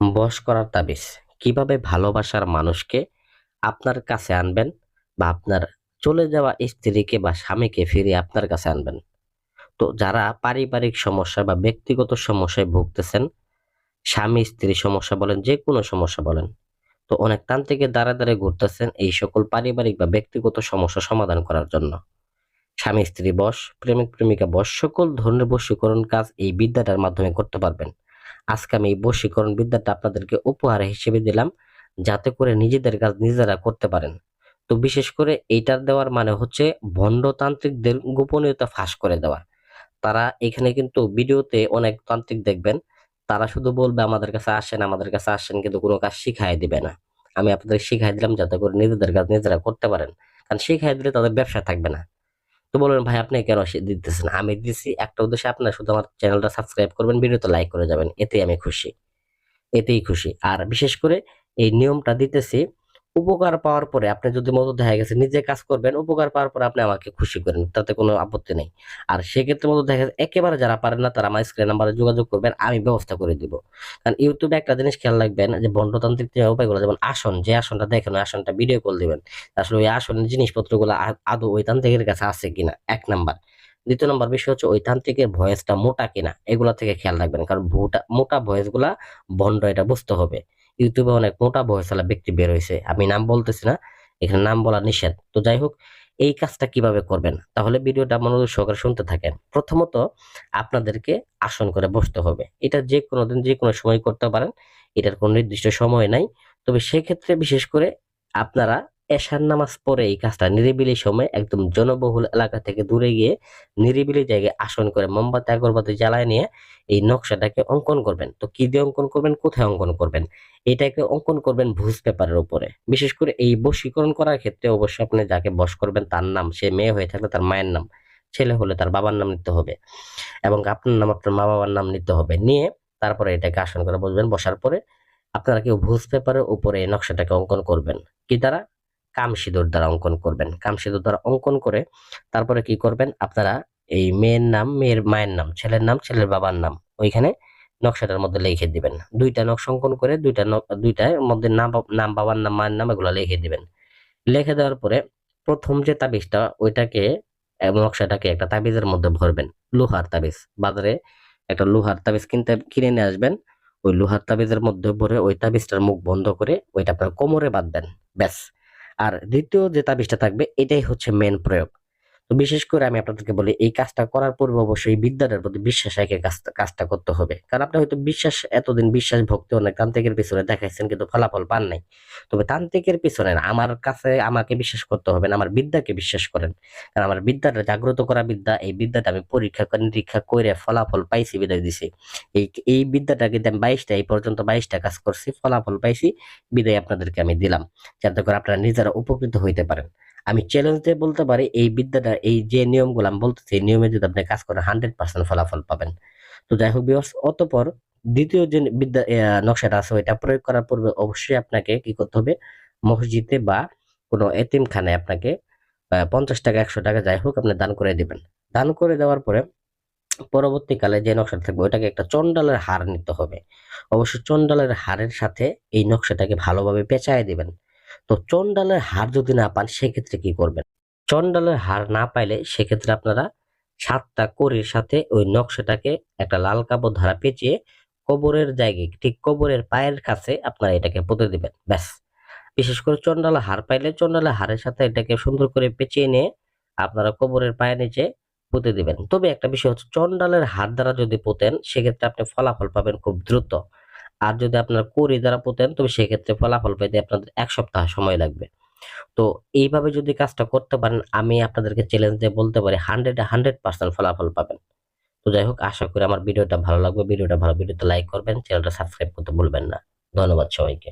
বশ করার তাবিজ। কীভাবে ভালোবাসার মানুষকে আপনার কাছে আনবেন বা আপনার চলে যাওয়া স্ত্রীকে বা স্বামীকে ফিরে আপনার কাছে আনবেন? তো যারা পারিবারিক সমস্যা বা ব্যক্তিগত সমস্যায় ভুগতেছেন, স্বামী, স্ত্রী সমস্যা বলেন, যে কোনো সমস্যা বলেন, তো অনেক তান্ত্রিকের দ্বারা দ্বারা ঘুরতেছেন এই সকল পারিবারিক বা ব্যক্তিগত সমস্যা সমাধান করার জন্য। স্বামী, স্ত্রী বস প্রেমিক, প্রেমিকা বস সকল ধরনের বশীকরণ কাজ এই বিদ্যাটার মাধ্যমে করতে পারবেন। আজকে আমি এই বশীকরণ বিদ্যাটা আপনাদেরকে উপহার হিসেবে দিলাম, যাতে করে নিজেদের কাজ নিজেরা করতে পারেন। তো বিশেষ করে এইটার দেওয়ার মানে হচ্ছে ভণ্ডতান্ত্রিকদের গোপনীয়তা ফাঁস করে দেওয়া। তারা এখানে কিন্তু ভিডিওতে অনেক তান্ত্রিক দেখবেন, তারা শুধু বলবে, আমাদের কাছে আসেন, আমাদের কাছে আসেন, কিন্তু কোনো কাজ শিখাই দিবে না। আমি আপনাদের শিখাই দিলাম যাতে করে নিজেদের কাজ নিজেরা করতে পারেন। কারণ শিখাই দিলে তাদের ব্যবসা থাকবে না। তো বলবেন ভাই, আপনি কেন দিতেছেন? আমি দিছি, একটা উদ্দেশ্যে আপনার শুধু আমার চ্যানেলটা সাবস্ক্রাইব করবেন, ভিডিওতে লাইক করে যাবেন। এতেই আমি খুশি, এতেই খুশি। আর বিশেষ করে এই নিয়মটা দিতেছি উপকার পাওয়ার পরে আপনি যদি মতো দেখা গেছে, নিজে কাজ করবেন, উপকার পাওয়ার পরে আপনি আমাকে খুশি করেন, তাতে কোনো আপত্তি নেই। আর সেক্ষেত্রে মতো দেখা গেছে, একেবারে যারা পারেন না, তারা আমার স্ক্রিন নাম্বারে যোগাযোগ করবেন, আমি ব্যবস্থা করে দিব। কারণ ইউটিউবে একটা জিনিস খেয়াল রাখবেন, যে বন্ডতান্ত্রিক যে উপায়গুলো, যেমন আসন, যে আসনটা দেখেন, ওই আসনটা ভিডিও কল দিবেন। আসলে ওই আসনের জিনিসপত্রগুলো আদৌ ওই তান্ত্রিকের কাছে আছে কিনা? এক নাম্বার। দ্বিতীয় নম্বর বিষয় হচ্ছে ওই তান্ত্রিকের ভয়েসটা মোটা কিনা, এগুলা থেকে খেয়াল রাখবেন। কারণ মোটা মোটা ভয়েসগুলা বন্ড এটা বুঝতে হবে। ইউটিউবে অনেক মোটা বয়সওয়ালা ওয়ালা ব্যক্তি বের হয়েছে আমি নাম বলতেছি না, এখানে নাম বলা নিষেধ। তো যাই হোক, এই কাজটা কীভাবে করবেন? তাহলে ভিডিওটা মনোযোগ সহকারে শুনতে থাকেন। প্রথমত আপনাদেরকে আসন করে বসতে হবে। এটা যে কোনো দিন, যে কোনো সময় করতে পারেন। এটার কোনো নির্দিষ্ট সময় নাই। তবে সেক্ষেত্রে বিশেষ করে আপনারা এশার নামাজ পরে এই কাজটা নিরিবিলি সময় একদম জনবহুল এলাকা থেকে দূরে গিয়ে নিরিবিলি জায়গায় আসন করে মোমবাতি, আগরবাতি জ্বালায় নিয়ে এই নকশাটাকে অঙ্কন করবেন। তো কি দিয়ে অঙ্কন করবেন? কোথায় অঙ্কন করবেন? এটাকে অঙ্কন করবেন ভুজ পেপারের উপরে। বিশেষ করে এই বশীকরণ করার ক্ষেত্রে অবশ্যই আপনি যাকে বশ করবেন তার নাম, সে মেয়ে হয়ে থাকলে তার মায়ের নাম, ছেলে হলে তার বাবার নাম নিতে হবে এবং আপনার নাম, আপনার মা বাবার নাম নিতে হবে। নিয়ে তারপরে এটাকে আসন করে বসবেন। বসার পরে আপনারা কেউ ভুজ পেপারের উপরে এই নকশাটাকে অঙ্কন করবেন। কি দ্বারা? কাম সিঁদুর দ্বারা অঙ্কন করবেন। কাম সিঁদুর দ্বারা অঙ্কন করে তারপরে কি করবেন? আপনারা এই মেয়ের নাম, মেয়ের মায়ের নাম, ছেলের নাম, ছেলের বাবার নাম ওইখানে নকশাটার মধ্যে লিখে দিবেন। দুইটা নকশা অঙ্কন করে দুইটা দুইটার মধ্যে নাম নাম, বাবার নাম, মায়ের নাম এগুলো লিখে দিবেন। লিখে দেওয়ার পরে প্রথম যে তাবিজটা ওইটাকে নকশাটাকে একটা তাবিজের মধ্যে ভরবেন। লোহার তাবিজ। বাজারে একটা লোহার তাবিজ কিনতে, কিনে নিয়ে আসবেন। ওই লোহার তাবিজের মধ্যে ভরে ওই তাবিজটার মুখ বন্ধ করে ওইটা আপনার কোমরে বাঁধবেন। ব্যাস। আর দ্বিতীয় যে তাবিজটা থাকবে এটাই হচ্ছে মেন প্রয়োগ। তো বিশেষ করে আমি আপনাদেরকে বলি, এই কাজটা করার পূর্বে অবশ্যই বিদ্যাটার প্রতি বিশ্বাস রেখে কাজটা করতে হবে। কারণ আপনি হয়তো বিশ্বাস, এতদিন বিশ্বাস ভক্তি অনেক তান্ত্রিকের পিছনে দেখাইছেন কিন্তু ফলাফল পান নাই। তবে তান্ত্রিকের পিছনে আমার কাছে আমাকে বিশ্বাস করতে হবে না, আমার বিদ্যাকে বিশ্বাস করেন। কারণ আমার বিদ্যাটা জাগ্রত করা বিদ্যা, এই বিদ্যাটা আমি পরীক্ষা নিরীক্ষা করে ফলাফল পাইছি, বিদায় দিছি। এই এই বিদ্যাটা কিন্তু আমি বাইশটা, এই পর্যন্ত বাইশটা কাজ করছি, ফলাফল পাইছি, বিদায় আপনাদেরকে আমি দিলাম। যাতে করে আপনারা নিজেরা উপকৃত হইতে পারেন। আমি চ্যালেঞ্জ দিয়ে বলতে পারি, এই বিদ্যাটা, এই যে নিয়মগুলো আমি বলতেছি, এই নিয়মে যদি আপনি কাজ করেন হান্ড্রেড পার্সেন্ট ফলাফল পাবেন। তো যাই হোক বিকজ অতপর দ্বিতীয় যে বিদ্যা নকশাটা আছে, ওইটা প্রয়োগ করার পূর্বে অবশ্যই আপনাকে কি করতে হবে, মসজিদে বা কোনো এতিমখানায় আপনাকে পঞ্চাশ টাকা, একশো টাকা যাই হোক আপনি দান করে দিবেন। দান করে দেওয়ার পরে পরবর্তীকালে যে নকশাটা থাকবে, ওইটাকে একটা চন্ডালের হার নিতে হবে। অবশ্যই চন্ডালের হারের সাথে এই নকশাটাকে ভালোভাবে পেঁচায় দিবেন। তো চন্ডালের হার যদি না পান, সেক্ষেত্রে কি করবেন? চন্ডালের হার না পাইলে সেক্ষেত্রে আপনারা সাতটা করির সাথে ওই নকশাটাকে একটা লাল কাপড় ধারা পেঁচিয়ে কবরের জায়গায়, ঠিক কবরের পায়ের কাছে আপনারা এটাকে পুঁতে দিবেন, ব্যাস। বিশেষ করে চন্ডালা হার পাইলে চন্ডালা হারের সাথে এটাকে সুন্দর করে পেঁচিয়ে নিয়ে আপনারা কবরের পায়ের নিচে পুঁতে দিবেন। তবে একটা বিষয় হচ্ছে চন্ডালের হাত দ্বারা যদি পোতেন, সেক্ষেত্রে আপনি ফলাফল পাবেন খুব দ্রুত। আর যদি আপনার করি দ্বারা পোতেন তবে সেক্ষেত্রে ফলাফল পেতে আপনাদের এক সপ্তাহ সময় লাগবে। তো এইভাবে যদি কাজটা করতে পারেন, আমি আপনাদেরকে চ্যালেঞ্জ দিয়ে বলতে পারি হান্ড্রেড হান্ড্রেড পার্সেন্ট ফলাফল পাবেন। তো যাই হোক, আশা করি আমার ভিডিওটা ভালো লাগবে। ভিডিওটা ভালো ভিডিওতে লাইক করবেন চ্যানেলটা সাবস্ক্রাইব করতে ভুলবেন না। ধন্যবাদ সবাইকে।